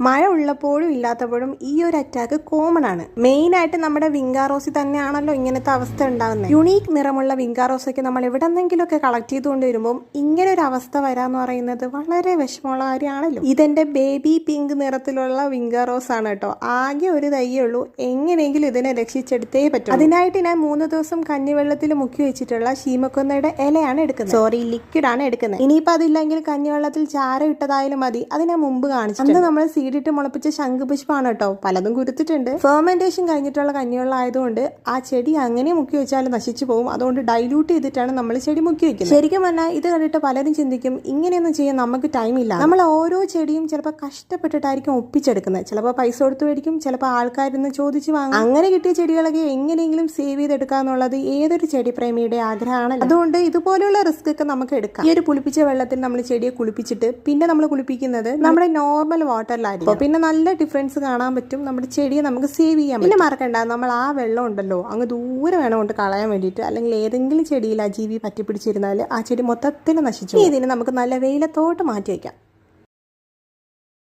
മഴ ഉള്ളപ്പോഴും ഇല്ലാത്തപ്പോഴും ഈ ഒരു അറ്റാക്ക് കോമൺ ആണ്. മെയിൻ ആയിട്ട് നമ്മുടെ വിങ്കാറോസി തന്നെയാണല്ലോ ഇങ്ങനത്തെ അവസ്ഥ ഉണ്ടാകുന്നത് യുണീക്ക് നിറമുള്ള വിങ്കാറോസൊക്കെ നമ്മൾ എവിടെന്നെങ്കിലുമൊക്കെ കളക്ട് ചെയ്തുകൊണ്ട് വരുമ്പോൾ ഇങ്ങനെ ഒരു അവസ്ഥ വരാന്ന് പറയുന്നത് വളരെ വിഷമമുള്ള കാര്യമാണല്ലോ. ഇതെന്റെ ബേബി പിങ്ക് നിറത്തിലുള്ള വിങ്കാറോസ് ആണ് കേട്ടോ. ആകെ ഒരു തയ്യേ ഉള്ളൂ. എങ്ങനെയെങ്കിലും ഇതിനെ രക്ഷിച്ചെടുത്തേ പറ്റും അതിനായിട്ട് ഞാൻ മൂന്ന് ദിവസം കഞ്ഞിവെള്ളത്തിൽ മുക്കി വെച്ചിട്ടുള്ള ശീമക്കൊന്നയുടെ ഇലയാണ് എടുക്കുന്നത്. സോറി ലിക്വിഡ് ആണ് എടുക്കുന്നത്. ഇനിയിപ്പോൾ അതില്ലെങ്കിൽ കഞ്ഞിവെള്ളത്തിൽ ചാര ഇട്ടതായാലും മതി. അതിനെ മുമ്പ് കാണിച്ചു നമ്മൾ സീഡിട്ട് മുളപ്പിച്ച ശംഖുപുഷ്പമാണ് കേട്ടോ. പലതും കുരുത്തിട്ടുണ്ട്. ഫെർമെന്റേഷൻ കഴിഞ്ഞിട്ടുള്ള കഞ്ഞിവെള്ളം ആയതുകൊണ്ട് ആ ചെടി അങ്ങനെ മുക്കി വെച്ചാൽ നശിച്ചു പോകും. അതുകൊണ്ട് ഡൈല്യൂട്ട് ചെയ്തിട്ടാണ് നമ്മൾ ചെടി മുക്കി വെക്കുന്നത്. ശരിക്കും പറഞ്ഞാൽ ഇത് കണ്ടിട്ട് പലരും ചിന്തിക്കും ഇങ്ങനെയൊന്നും ചെയ്യാൻ നമുക്ക് ടൈം ഇല്ല. നമ്മൾ ഓരോ ചെടിയും ചിലപ്പോൾ കഷ്ടപ്പെട്ടിട്ടായിരിക്കും ഒപ്പിച്ചെടുക്കുന്നത്. ചിലപ്പോൾ പൈസ കൊടുത്ത് മേടിക്കും ചിലപ്പോൾ ആൾക്കാരിന്ന് ചോദിച്ചു വാങ്ങും. അങ്ങനെ കിട്ടിയ ചെടികളൊക്കെ എങ്ങനെയെങ്കിലും സേവ് ചെയ്തെടുക്കുക എന്നുള്ളത് ഏതൊരു ചെടി പ്രേമിയുടെ ആഗ്രഹമാണ് അതുകൊണ്ട് ഇതുപോലെയുള്ള റിസ്ക് ഒക്കെ നമുക്ക് എടുക്കാം. ഈ ഒരു പുളിപ്പിച്ച വെള്ളത്തിൽ നമ്മൾ ചെടിയെ കുളിപ്പിച്ചിട്ട് പിന്നെ നമ്മൾ കുളിപ്പിക്കുന്നത് നമ്മുടെ നോർമൽ വാട്ടറിലായിരിക്കും അപ്പോൾ പിന്നെ നല്ല ഡിഫറൻസ് കാണാൻ പറ്റും. നമ്മുടെ ചെടിയെ നമുക്ക് സേവ് ചെയ്യാൻ പിന്നെ മറക്കണ്ട. നമ്മൾ ആ വെള്ളം ഉണ്ടല്ലോ അങ്ങ് ദൂരെ വേണം കൊണ്ട് കളയാൻ വേണ്ടിയിട്ട്. അല്ലെങ്കിൽ ഏതെങ്കിലും ചെടിയിൽ ആ ജീവി പറ്റിപ്പിടിച്ചിരുന്നാൽ ആ ചെടി മൊത്തത്തിൽ നശിച്ചു ഇതിന് നമുക്ക് നല്ല വെയിലത്തോട്ട് മാറ്റി വയ്ക്കാം